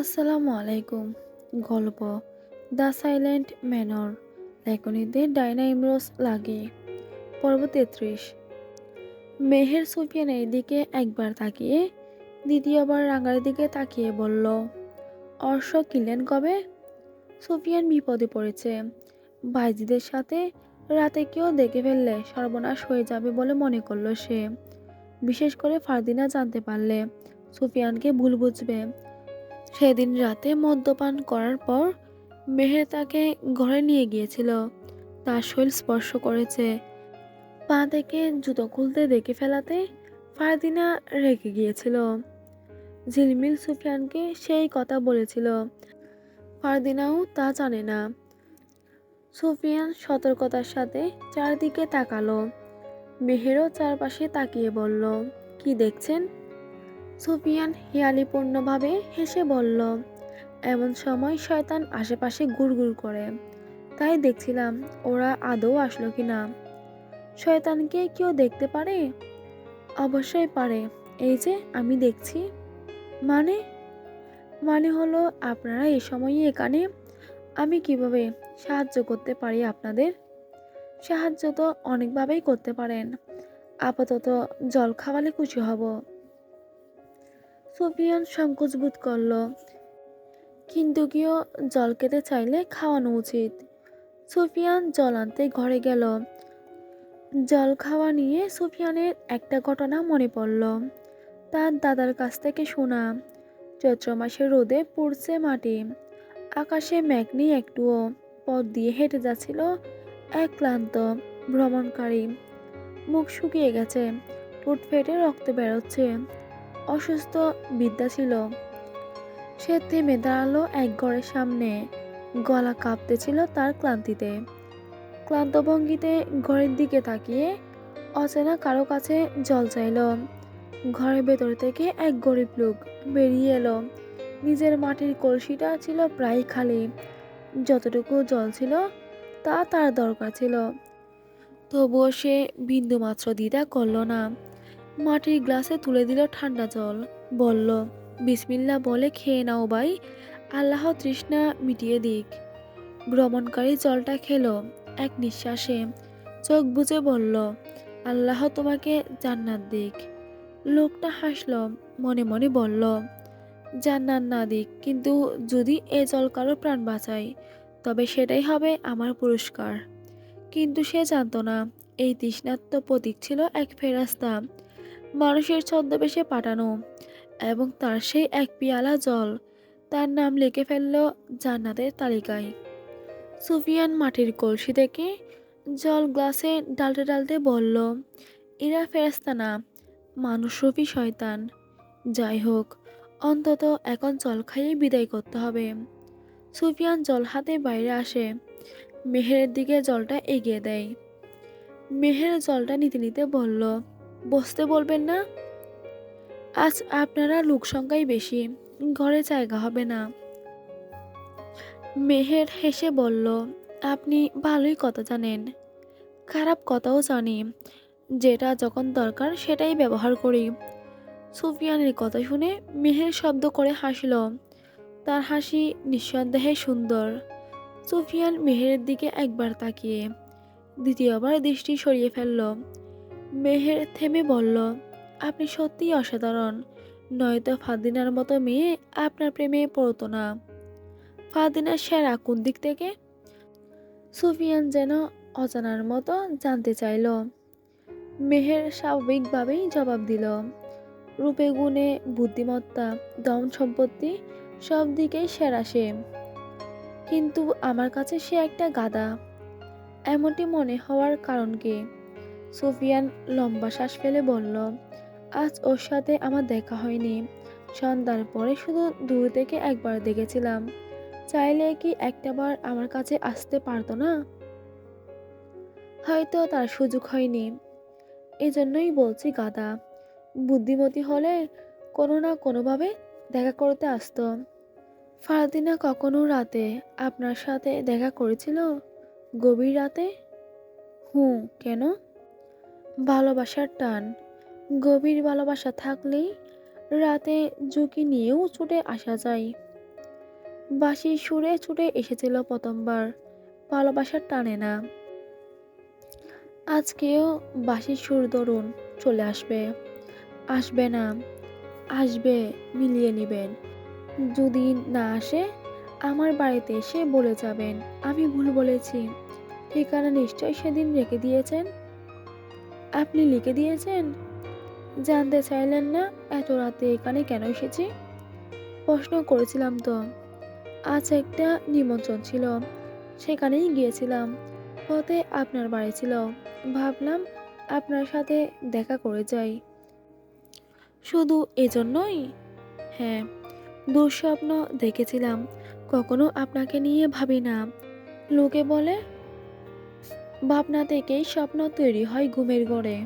আসসালামু আলাইকুম। গল্প দ্য সাইলেন্ট ম্যানর লেখনীতে ডাইনা ইমরোজ লাগে। পর্ব তেত্রিশ। মেহের সুফিয়ানের দিকে একবার তাকিয়ে, দ্বিতীয়বার রাঙ্গার দিকে তাকিয়ে বলল, অর্শ কিনলেন কবে? সুফিয়ান বিপদে পড়েছে। বাইজিদের সাথে রাতে কেউ দেখে ফেললে সর্বনাশ হয়ে যাবে বলে মনে করল সে। বিশেষ করে ফারদিনা জানতে পারলে সুফিয়ানকে ভুল বুঝবে। সেদিন রাতে মদ্যপান করার পর মেহের তাকে ঘরে নিয়ে গিয়েছিল। তার শরীর স্পর্শ করেছে। পা থেকে জুতো খুলতে দেখে ফেলাতে ফারদিনা রেগে গিয়েছিল। ঝিলমিল সুফিয়ানকে সেই কথা বলেছিল। ফারদিনাও তা জানে না। সুফিয়ান সতর্কতার সাথে চারদিকে তাকালো। মেহেরও চারপাশে তাকিয়ে বলল, কি দেখছেন? সুফিয়ান হেয়ালিপূর্ণভাবে হেসে বলল, এমন সময় শয়তান আশেপাশে গুড়গুড় করে। তাই দেখছিলাম ওরা আদৌ আসলো কি না। শয়তানকে কেউ দেখতে পারে? অবশ্যই পারে। এই যে আমি দেখছি। মানে? মানে হলো আপনারা এই সময়ে এখানে? আমি কীভাবে সাহায্য করতে পারি আপনাদের? সাহায্য তো অনেকভাবেই করতে পারেন। আপাতত জল খাওয়ালে খুশি হব। সুফিয়ান সংকোচ বোধ করল। কিন্তু কেউ জল খেতে চাইলে খাওয়ানো উচিত। সুফিয়ান জল আনতে ঘরে গেল। জল খাওয়া নিয়ে সুফিয়ানের একটা ঘটনা মনে পড়ল। তার দাদার কাছ থেকে শোনা চৈত্র মাসে রোদে পড়ছে মাটি। আকাশে মেঘ নেই একটুও পথ দিয়ে হেঁটে যাচ্ছিল এক ক্লান্ত, ভ্রমণকারী। মুখ শুকিয়ে গেছে টুট ফেটে রক্ত বেরোচ্ছে। অসুস্থ বিদ্যা ছিল। সে থেমে দাঁড়াল এক ঘরের সামনে। গলা কাঁপতেছিল তার ক্লান্তিতে। ক্লান্ত ভঙ্গিতে ঘরের দিকে তাকিয়ে অচেনা কারও কাছে জল চাইল। ঘরের ভেতর থেকে এক গরিব লোক বেরিয়ে এলো। নিজের মাটির কলসিটা ছিল প্রায় খালি। যতটুকু জল ছিল তা তার দরকার ছিল। তবুও সে বিন্দুমাত্র দ্বিধা করল না। মাটির গ্লাসে তুলে দিল ঠান্ডা জল। বলল, বিসমিল্লা বলে খেয়ে নাও ভাই। আল্লাহ তৃষ্ণা মিটিয়ে দিক। ভ্রমণকারী জলটা খেলো এক নিঃশ্বাসে। চোখ বুজে বলল, আল্লাহ তোমাকে জান্নাত দিক। লোকটা হাসল, মনে মনে বলল, জান্নাত না দিক, কিন্তু যদি এ জল কারও প্রাণ বাঁচায়, তবে সেটাই হবে আমার পুরস্কার। কিন্তু সে জানতো না, এই তৃষ্ণাত্ম প্রতীক ছিল এক ফেরাস্তা। মানুষের ছদ্মবেশে পাঠানো এবং তার সেই এক পিয়ালা জল। তার নাম লিখে ফেলল জান্নাতের তালিকায়। সুফিয়ান মাটির কলসি থেকে জল গ্লাসে ডালতে ডালতে বলল, এরা ফেরাস্তা না, মানুষ মানুষরূপী শয়তান। যাই হোক, অন্তত এখন জল খাইয়ে বিদায় করতে হবে। সুফিয়ান জল হাতে বাইরে আসে, মেহেরের দিকে জলটা এগিয়ে দেয়। মেহের জলটা নিতে নিতে বলল বসতে বলবেন না? আজ আপনারা লোক সংখ্যাই বেশি, ঘরে জায়গা হবে না। মেহের হেসে বলল, আপনি ভালোই কথা জানেন। খারাপ কথাও জানি, যেটা যখন দরকার সেটাই ব্যবহার করি। সুফিয়ানের কথা শুনে মেহের শব্দ করে হাসল। তার হাসি নিঃসন্দেহে সুন্দর। সুফিয়ান মেহেরের দিকে একবার তাকিয়ে, দ্বিতীয়বার দৃষ্টি সরিয়ে ফেলল। মেহের থেমে বলল, আপনি সত্যিই অসাধারণ। নয়তো ফাদিনার মতো মেয়ে আপনার প্রেমে পড়তো না। ফাদিনার সেরা কোন দিক থেকে? সুফিয়ান যেন অজানার মতো জানতে চাইল। মেহের স্বাভাবিকভাবেই জবাব দিল, রূপে গুণে, বুদ্ধিমত্তা, দম সম্পত্তি, সব দিকেই সেরা সে। কিন্তু আমার কাছে সে একটা গাদা। এমনটি মনে হওয়ার কারণ কি? সুফিয়ান লম্বা শ্বাস ফেলে বলল, আজ ওর সাথে আমার দেখা হয়নি। সন্ধ্যার পরে শুধু দূর থেকে একবার দেখেছিলাম। চাইলে কি একটাবার আমার কাছে আসতে পারতো না? হয়তো তার সুযোগ হয়নি। এজন্যই বলছি গাদা বুদ্ধিমতী হলে কোনো না কোনোভাবে দেখা করতে আসতো। ফারদিনা কখনো রাতে আপনার সাথে দেখা করেছিল? গভীর রাতে? হুঁ, কেন? ভালোবাসার টান। গভীর ভালোবাসা থাকলেই রাতে ঝুঁকি নিয়েও ছুটে আসা যায়। বাঁশি সুরে ছুটে এসেছিল প্রথমবার, ভালোবাসার টানে না। আজকেও বাঁশির সুর দরুন চলে আসবে। আসবে না, আসবে, মিলিয়ে নেবেন। যদি না আসে, আমার বাড়িতে এসে বলে যাবেন, আমি ভুল বলেছি। ঠিকানা নিশ্চয়ই সেদিন রেখে দিয়েছেন আপনি লিখে দিয়েছেন? জানতে চাইলেন না, এত রাতে এখানে কেন এসেছি? প্রশ্ন করেছিলাম তো। আজ একটা নিমন্ত্রণ ছিল। সেখানেই গিয়েছিলাম। পথে আপনার বাড়ি ছিল। ভাবলাম আপনার সাথে দেখা করে যাই। শুধু এজন্যই? হ্যাঁ দুঃস্বপ্ন দেখেছিলাম। কখনো আপনাকে নিয়ে ভাবি না। লোকে বলে ভাবনা থেকেই স্বপ্ন তৈরি হয় ঘুমের ঘরে।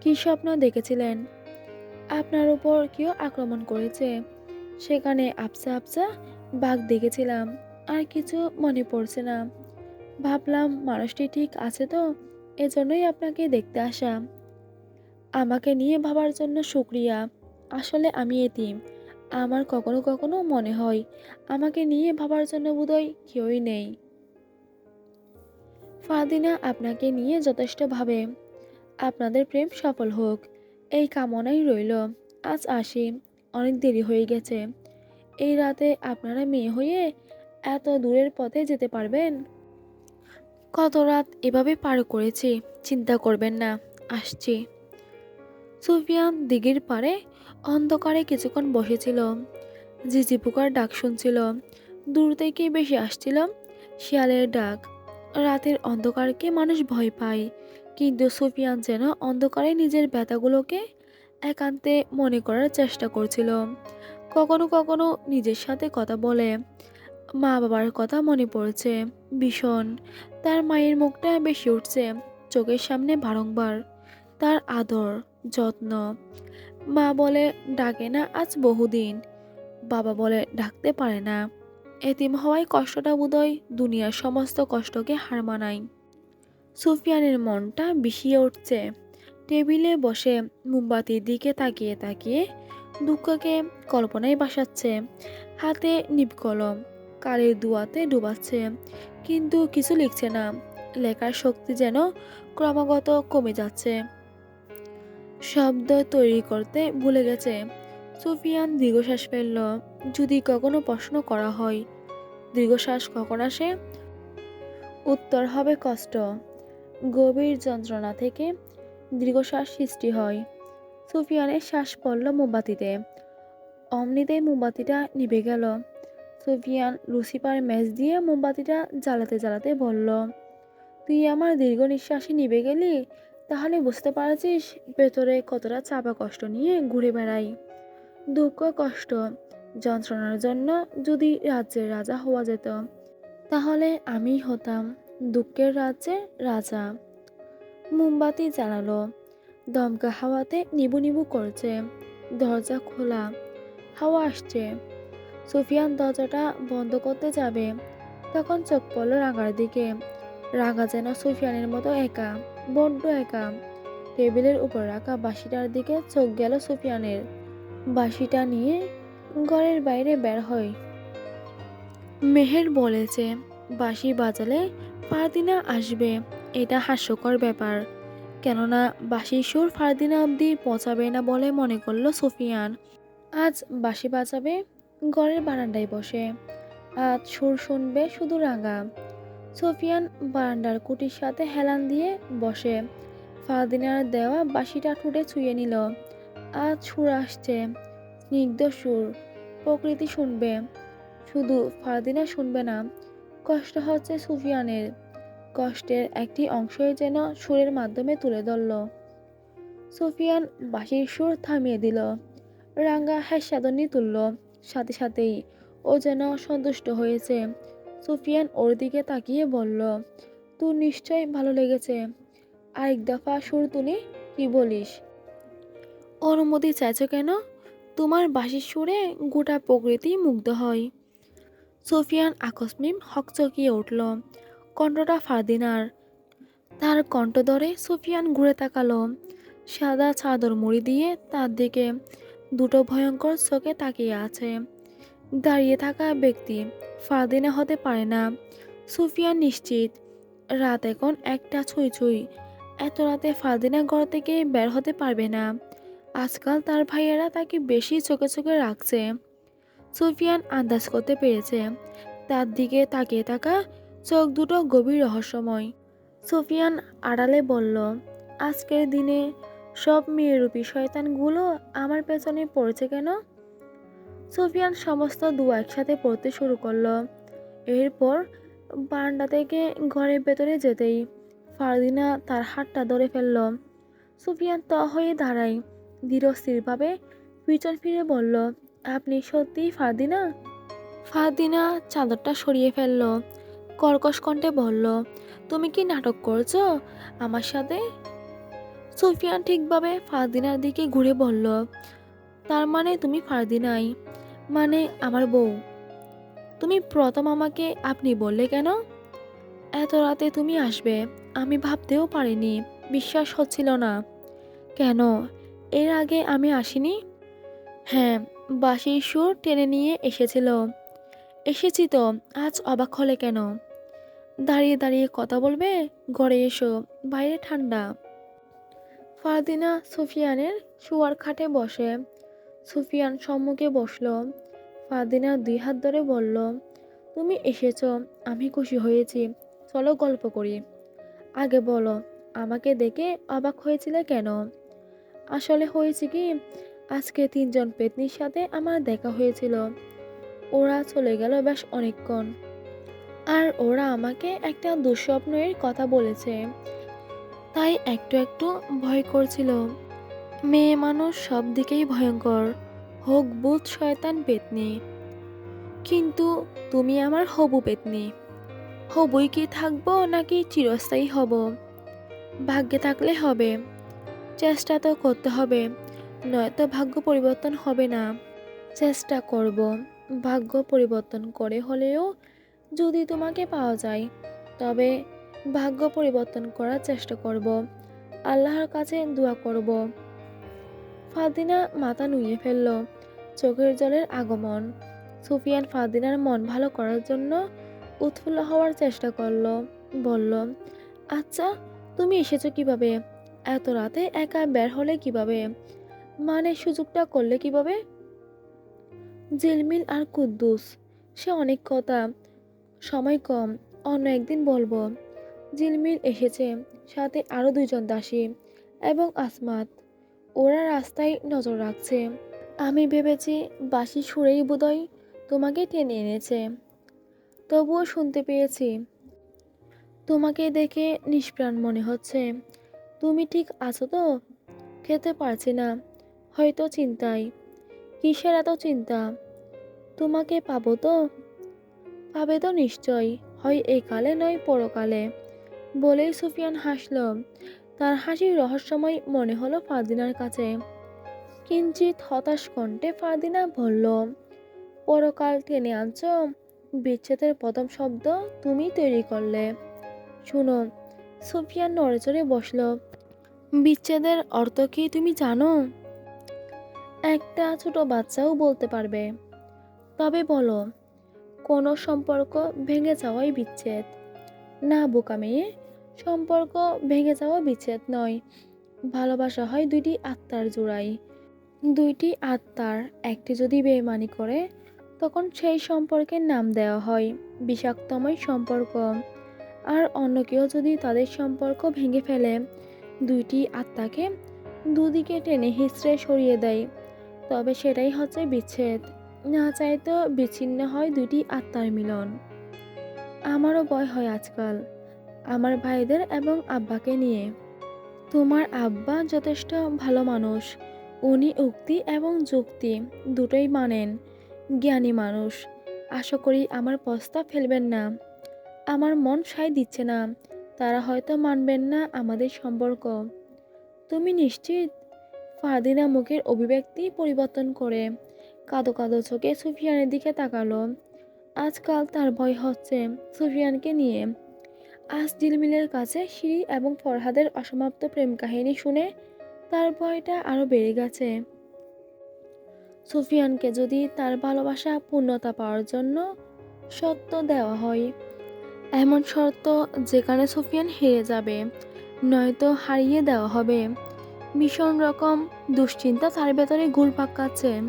কী স্বপ্ন দেখেছিলেন? আপনার উপর কেউ আক্রমণ করেছে? সেখানে আপসা আপসা বাঘ দেখেছিলাম, আর কিছু মনে পড়ছে না। ভাবলাম, মানুষটি ঠিক আছে তো? এজন্যই আপনাকে দেখতে আসা। আমাকে নিয়ে ভাবার জন্য শুক্রিয়া। আসলে আমি এতিম। আমার কখনো কখনো মনে হয়, আমাকে নিয়ে ভাবার জন্য বোধহয় কেউই নেই। ফাদিনা আপনাকে নিয়ে যথেষ্ট ভাবে আপনাদের প্রেম সফল হোক। এই কামনাই রইল। আজ আসি। অনেক দেরি হয়ে গেছে। এই রাতে আপনারা মেয়ে হয়ে এত দূরের পথে যেতে পারবেন? কত রাত এভাবে পার করেছি, চিন্তা করবেন না। আসছি। সুফিয়ান দিঘির পারে অন্ধকারে কিছুক্ষণ বসেছিল। ঝিঝি পোকার ডাক শুনছিল। দূর থেকে বেশি আসছিল শিয়ালের ডাক। রাতের অন্ধকারকে মানুষ ভয় পায়। কিন্তু সুফিয়ান যেন অন্ধকারে নিজের ব্যথাগুলোকে একান্তে মনে করার চেষ্টা করছিল। কখনো কখনো নিজের সাথে কথা বলে। মা বাবার কথা মনে পড়ছে। ভীষণ। তার মায়ের মুখটা বেশি উঠছে। চোখের সামনে বারংবার। তার আদর, যত্ন। মা বলে, ডাকে না আজ বহুদিন। বাবা বলে, ডাকতে পারে না। এতিম হওয়ায় কষ্টটা বোধহয় দুনিয়ার সমস্ত কষ্টকে হার মানায়। সুফিয়ানের মনটা বিষিয়ে উঠছে। টেবিলে বসে মোমবাতির দিকে তাকিয়ে তাকিয়ে দুঃখকে কল্পনায় বাসাচ্ছে। হাতে নিপ কলম কালের দুয়াতে ডুবাচ্ছে। কিন্তু কিছু লিখছে না। লেখার শক্তি যেন ক্রমাগত কমে যাচ্ছে। শব্দ তৈরি করতে ভুলে গেছে। সুফিয়ান দীর্ঘশ্বাস ফেলল। যদি কখনো প্রশ্ন করা হয়? দীর্ঘশ্বাস কখন আসে? উত্তর হবে কষ্ট। গভীর যন্ত্রণা থেকে দীর্ঘশ্বাস সৃষ্টি হয়। সুফিয়ানের শ্বাস পড়ল মোমবাতিতে। অমনিতে মোমবাতিটা নিভে গেল। সুফিয়ান লুসিপার ম্যাচ দিয়ে মোমবাতিটা জ্বালাতে জ্বালাতে বলল, তুই আমার দীর্ঘ নিঃশ্বাসে নিভে গেলি? তাহলে বুঝতে পারছিস ভেতরে কতটা চাপা কষ্ট নিয়ে ঘুরে বেড়াই। দুঃখ কষ্ট যন্ত্রণার জন্য যদি রাজ্যের রাজা হওয়া যেত, তাহলে আমি হতাম দুঃখের রাজ্যে রাজা। মোমবাতি জ্বালালো, দমকা হাওয়াতে নিবু নিবু করছে, দরজা খোলা, হাওয়া আসছে। সুফিয়ান দরজাটা বন্ধ করতে যাবে, তখন চোখ পড়ল রাঙার দিকে। রাঙা যেন সুফিয়ানের মতো একা, বড্ড একা। টেবিলের উপর রাখা বাঁশিটার দিকে চোখ গেল সুফিয়ানের। বাঁশিটা নিয়ে ঘরের বাইরে বের হয়। মেহের বলেছে, বাঁশি বাজালে ফারদিনা আসবে, এটা হাস্যকর ব্যাপার। কেননা, বাঁশির সুর ফারদিনা অবধি পৌঁছাবে না বলে মনে করল সুফিয়ান। আজ বাঁশি বাজাবে, ঘরের বারান্দায় বসে। আজ সুর শুনবে শুধু রাঙা। সুফিয়ান বারান্দার কুটির সাথে হেলান দিয়ে বসে। ফারদিনার দেওয়া বাঁশিটা ঠুটে ছুঁয়ে নিল। আজ সুর আসছে। স্নিগ্ধ সুর। প্রকৃতি শুনবে। শুধু ফারদিনা শুনবে না, কষ্ট হচ্ছে সুফিয়ানের। কষ্টের একটি অংশই যেন সুরের মাধ্যমে তুলে ধরল। সুফিয়ান বাঁশির সুর থামিয়ে দিল। রাঙ্গা হ্যাসাদনি তুলল। সাথে সাথেই ও যেন সন্তুষ্ট হয়েছে। সুফিয়ান ওর দিকে তাকিয়ে বলল, তোর নিশ্চয় ভালো লেগেছে। আরেক দফা সুর তুলি, কি বলিস? অনুমতি চাইছো কেন? তোমার বাঁশির সুরে গোটা প্রকৃতি মুগ্ধ হয়। সোফিয়ান আকস্মিক হকচকিয়ে উঠল। কণ্ঠটা ফারদিনার। তার কণ্ঠ ধরে সুফিয়ান ঘুরে তাকালো। সাদা চাদর মুড়ি দিয়ে তার দিকে দুটো ভয়ঙ্কর চোখে তাকিয়ে আছে। দাঁড়িয়ে থাকা ব্যক্তি ফারদিনা হতে পারে না। সুফিয়ান নিশ্চিত। রাত এখন একটা ছুঁই ছুঁই। এত রাতে ফারদিনা ঘর থেকে বের হতে পারবে না। আজকাল তার ভাইয়েরা তাকে বেশি চোখে চোখে রাখছে। সুফিয়ান আন্দাজ করতে পেরেছে। তার দিকে তাকিয়ে থাকা চোখ দুটো গভীর রহস্যময়। সুফিয়ান আড়ালে বলল, আজকের দিনে সব মেয়েরূপী শয়তানগুলো আমার পেছনে পড়েছে কেন? সুফিয়ান সমস্ত দু একসাথে পড়তে শুরু করল। এরপর বারান্দা থেকে ঘরের ভেতরে যেতেই ফারদিনা তার হাতটা ধরে ফেলল। সুফিয়ান ত হয়ে দাঁড়ায়। ধীরস্থিরভাবে পিছন ফিরে বলল, আপনি সত্যিই ফারদিনা ফারদিনা চাদরটা সরিয়ে ফেলল। কর্কশ কণ্ঠে বলল, তুমি কি নাটক করছ আমার সাথে? সুফিয়ান ঠিকভাবে ফারদিনার দিকে ঘুরে বলল, তার মানে তুমি ফারদিনাই মানে আমার বউ। তুমি প্রথম আমাকে আপনি বললে কেন? এত রাতে তুমি আসবে, আমি ভাবতেও পারিনি, বিশ্বাস হচ্ছিল না। কেন? এর আগে আমি আসিনি? হ্যাঁ বাসির সুর টেনে নিয়ে এসেছিল। এসেছি তো, আজ অবাক হলে কেন? দাঁড়িয়ে দাঁড়িয়ে কথা বলবে? ঘরে এসো, বাইরে ঠান্ডা। ফারদিনা সুফিয়ানের শুয়ার খাটে বসে। সুফিয়ান সম্মুখে বসল। ফারদিনা দুই হাত ধরে বলল, তুমি এসেছ, আমি খুশি হয়েছি। চলো গল্প করি। আগে বলো, আমাকে দেখে অবাক হয়েছিলে কেন? আসলে হয়েছে কি, আজকে তিনজন পেতনির সাথে আমার দেখা হয়েছিল। ওরা চলে গেল বেশ অনেকক্ষণ। আর ওরা আমাকে একটা দুঃস্বপ্নের কথা বলেছে। তাই একটু একটু ভয় করছিল। মেয়ে মানুষ সব দিকেই ভয়ঙ্কর। হোক বুধ শয়তান পেতনি। কিন্তু তুমি আমার হবু পেতনি। হবুই কি থাকব নাকি চিরস্থায়ী হব? ভাগ্যে থাকলে হবে। চেষ্টা তো করতে হবে, নয়তো ভাগ্য পরিবর্তন হবে না। চেষ্টা করব, ভাগ্য পরিবর্তন করে হলেও যদি তোমাকে পাওয়া যায়, তবে ভাগ্য পরিবর্তন করার চেষ্টা করব, আল্লাহর কাছে দোয়া করব। ফাদিনা মাথা নুয়ে ফেলল, চোখের জলের আগমন। সুফিয়ান ফাদিনার মন ভালো করার জন্য উৎফুল্ল হওয়ার চেষ্টা করল, বলল আচ্ছা তুমি এসেছ কীভাবে? এত রাতে একা বের হলে কীভাবে? মানে সুযোগটা করলে কীভাবে? জিলমিল আর কুদ্দুস, সে অনেক কথা, সময় কম, অন্য একদিন বলব। জিলমিল এসেছে, সাথে আরও দুইজন দাসী এবং আসমাত। ওরা রাস্তায় নজর রাখছে। আমি ভেবেছি বাসি সুরেই বোধহয় তোমাকে টেনে এনেছে। তবুও শুনতে পেয়েছি। তোমাকে দেখে নিষ্প্রাণ মনে হচ্ছে। তুমি ঠিক আছো তো? খেতে পারছি না। হয়তো চিন্তাই কিসের এত চিন্তা? তোমাকে পাবো তো? পাবে তো নিশ্চয় হয় এই কালে নয় পরকালে। বলেই সুফিয়ান হাসল। তার হাসির রহস্যময় মনে হলো ফারদিনার কাছে। কিঞ্চিত হতাশ কণ্ঠে ফারদিনা বলল, পরকাল টেনে আনছ। বিচ্ছেদের প্রথম শব্দ তুমি তৈরি করলে। শুনো সুফিয়ান নড়েচড়ে বসল। বিচ্ছেদের অর্থ কি তুমি জানো? একটা ছোট বাচ্চাও বলতে পারবে। তবে বলো, কোনো সম্পর্ক ভেঙে যাওয়াই বিচ্ছেদ? না, বোকা মেয়ে, সম্পর্ক ভেঙে যাওয়া বিচ্ছেদ নয়। ভালোবাসা হয় দুইটি আত্মার জোড়াই দুইটি আত্মার, একটি যদি বেমানি করে, তখন সেই সম্পর্কের নাম দেওয়া হয়, বিষাক্তময় সম্পর্ক। আর অন্য কেউ যদি তাদের সম্পর্ক ভেঙে ফেলে, দুইটি আত্মাকে দুদিকে টেনে হিসড়ে সরিয়ে দেয়। তবে সেটাই হচ্ছে বিচ্ছেদ। না চাইতো বিচ্ছিন্ন হয় দুটি আত্মার মিলন। আমারও ভয় হয় আজকাল, আমার ভাইদের এবং আব্বাকে নিয়ে। তোমার আব্বা যথেষ্ট ভালো মানুষ। উনি উক্তি এবং যুক্তি দুটোই মানেন। জ্ঞানী মানুষ। আশা করি আমার প্রস্তাব ফেলবেন না। আমার মন সায় দিচ্ছে না। তারা হয়তো মানবেন না আমাদের সম্পর্ক। তুমি নিশ্চিত? ফারদিনা মুখের অভিব্যক্তি পরিবর্তন করে কাদো কাদো চোখে সুফিয়ানের দিকে তাকালো। আজকাল তার ভয় হচ্ছে সুফিয়ানকে নিয়ে। আজ জিলমিলের কাছে সিঁড়ি এবং ফরহাদের অসমাপ্ত প্রেম কাহিনী শুনে তার ভয়টা আরও বেড়ে গেছে। সুফিয়ানকে যদি তার ভালোবাসা পূর্ণতা পাওয়ার জন্য সত্য দেওয়া হয় এমন শর্ত যেখানে সুফিয়ান হেরে যাবে, নয়তো হারিয়ে দেওয়া হবে। ভীষণ রকম দুশ্চিন্তা তার ভেতরে ঘুরপাক কাচ্ছে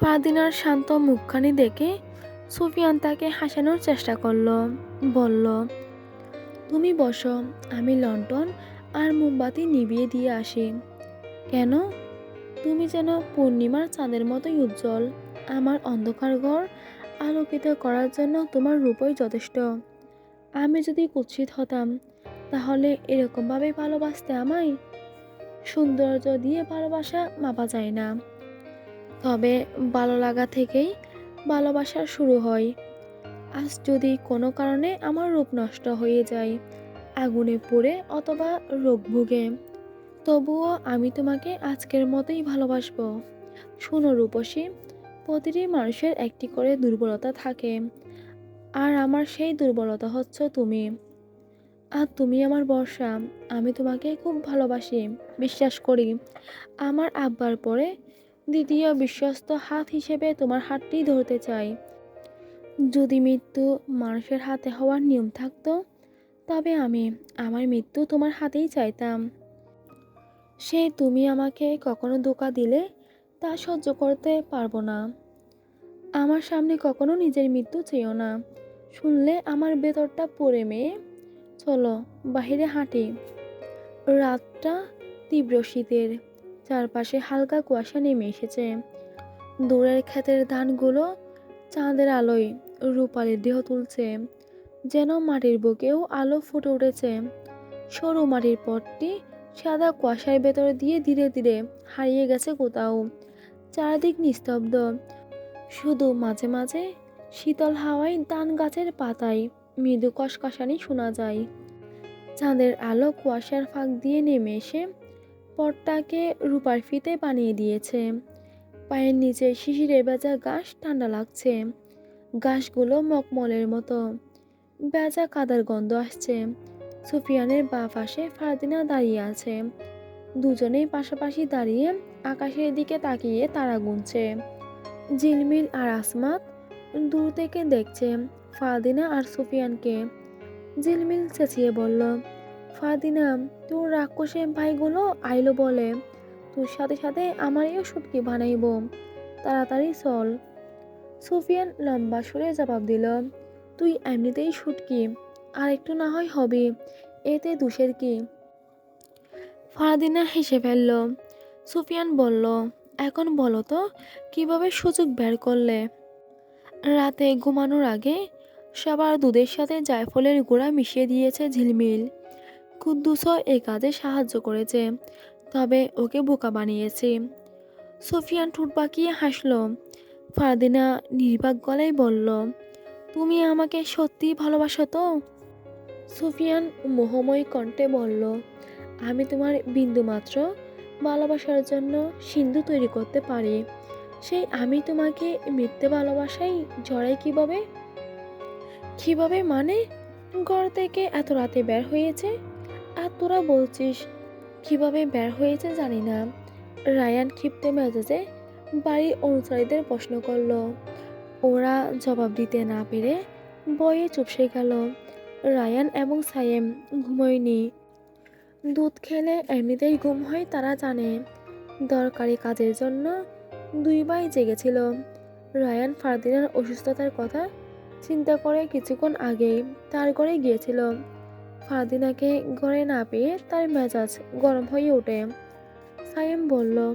ফারদিনার শান্ত মুখখানি দেখে সুফিয়ান তাকে হাসানোর চেষ্টা করল, বলল, তুমি বসো, আমি লন্ডন আর মোমবাতি নিভিয়ে দিয়ে আসি। কেন? তুমি যেন পূর্ণিমার চাঁদের মতোই উজ্জ্বল। আমার অন্ধকার ঘর আলোকিত করার জন্য তোমার রূপই যথেষ্ট। আমি যদি কুৎসিত হতাম, তাহলে এরকমভাবে ভালোবাসতে আমায় সৌন্দর্য দিয়ে ভালোবাসা মাপা যায় না। তবে ভালো লাগা থেকেই ভালোবাসা শুরু হয়। আজ যদি কোনো কারণে আমার রূপ নষ্ট হয়ে যায়, আগুনে পুড়ে অথবা রোগ ভুগে, তবুও আমি তোমাকে আজকের মতোই ভালোবাসবো। শোনো রূপসী, প্রতিটি মানুষের একটি করে দুর্বলতা থাকে। আর আমার সেই দুর্বলতা হচ্ছ তুমি। আর তুমি আমার বর্ষা, আমি তোমাকে খুব ভালোবাসি, বিশ্বাস করি। আমার আব্বার পরে দ্বিতীয় বিশ্বস্ত হাত হিসেবে তোমার হাতটি ধরতে চাই। যদি মৃত্যু মানুষের হাতে হওয়ার নিয়ম থাকতো, তবে আমি আমার মৃত্যু তোমার হাতেই চাইতাম। সে তুমি আমাকে কখনো ধোকা দিলে তা সহ্য করতে পারব না। আমার সামনে কখনো নিজের মৃত্যু চেয়েও না। শুনলে আমার ভেতরটা পড়ে মেয়ে। চলো, বাহিরে হাঁটি। রাতটা তীব্র শীতের। চারপাশে হালকা কুয়াশা নেমে এসেছে। দূরের ক্ষেতের ধানগুলো চাঁদের আলোয় রূপালির দেহ তুলছে, যেন মাটির বুকেও আলো ফুটে উঠেছে। সরু মাটির পথটি সাদা কুয়াশার ভেতর দিয়ে ধীরে ধীরে হারিয়ে গেছে কোথাও। চারদিক নিস্তব্ধ। শুধু মাঝে মাঝে শীতল হাওয়ায় ধান গাছের পাতায় মৃদু কষকষানি শোনা যায়। চাঁদের আলো কুয়াশার ফাঁক দিয়ে নেমে এসে পটটাকে রূপার ফিতে বানিয়ে দিয়েছে। পায়ের নিচে শিশিরে বেজা ঘাস ঠান্ডা লাগছে। ঘাসগুলো মকমলের মতো। বেজা কাদার গন্ধ আসছে। সুফিয়ানের বা পাশে ফারদিনা দাঁড়িয়ে আছে। দুজনেই পাশাপাশি দাঁড়িয়ে আকাশের দিকে তাকিয়ে তারা গুনছে। ঝিলমিল আর আসমাত দূর থেকে দেখছে ফারদিনা আর সুফিয়ানকে। ঝিলমিল চেঁচিয়ে বলল ফারদিনা তোর রাক্ষসে ভাইগুলো আইলো বলে। তোর সাথে সাথে আমারও সুটকি বানাইব? তাড়াতাড়ি চল। সুফিয়ান লম্বা সুরে জবাব দিল, তুই এমনিতেই সুটকি, আর একটু না হয় হবে, এতে দুষের কি? ফারদিনা হেসে ফেলল, সুফিয়ান বলল, এখন বলো তো, কীভাবে সুযোগ বের করলে? রাতে ঘুমানোর আগে সবার দুধের সাথে জায়ফলের গোড়া মিশিয়ে দিয়েছে ঝিলমিল। কুদ্দুসও এ কাজে সাহায্য করেছে, তবে ওকে বোকা বানিয়েছে। সোফিয়ান ঠোঁট পাকিয়ে হাসল। ফারদিনা নির্বাক গলায় বলল, তুমি আমাকে সত্যি ভালোবাসো তো? সুফিয়ান মোহময় কণ্ঠে বলল, আমি তোমার বিন্দুমাত্র ভালোবাসার জন্য সিন্ধু তৈরি করতে পারি। সেই আমি তোমাকে মিথ্যে ভালোবাসাই জড়াই কীভাবে? কীভাবে মানে? ঘর থেকে এত রাতে বের হয়েছে। আর তোরা বলছিস, কীভাবে বের হয়েছে জানি না। রায়ান ক্ষিপ্ত মেজাজে বাড়ির অনুসারীদের প্রশ্ন করল। ওরা জবাব দিতে না পেরে বয়ে চুপসে গেল। রায়ান এবং সায়েম ঘুমোয়নি। দুধ খেলে এমনিতেই ঘুম হয় তারা জানে। দরকারি কাজের জন্য দুই ভাই জেগেছিল। রায়ান ফারদিনার অসুস্থতার কথা চিন্তা করে কিছুক্ষণ আগেই তার ঘরে গিয়েছিল। ফারদিনাকে ঘরে না পেয়ে তার মেজাজ গরম হয়ে ওঠে। সায়েম বলল,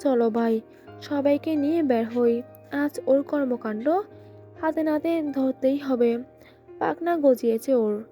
চলো ভাই, সবাইকে নিয়ে বের হই। আজ ওর কর্মকাণ্ড হাতে নাতে ধরতেই হবে। পাকনা গজিয়েছে ওর।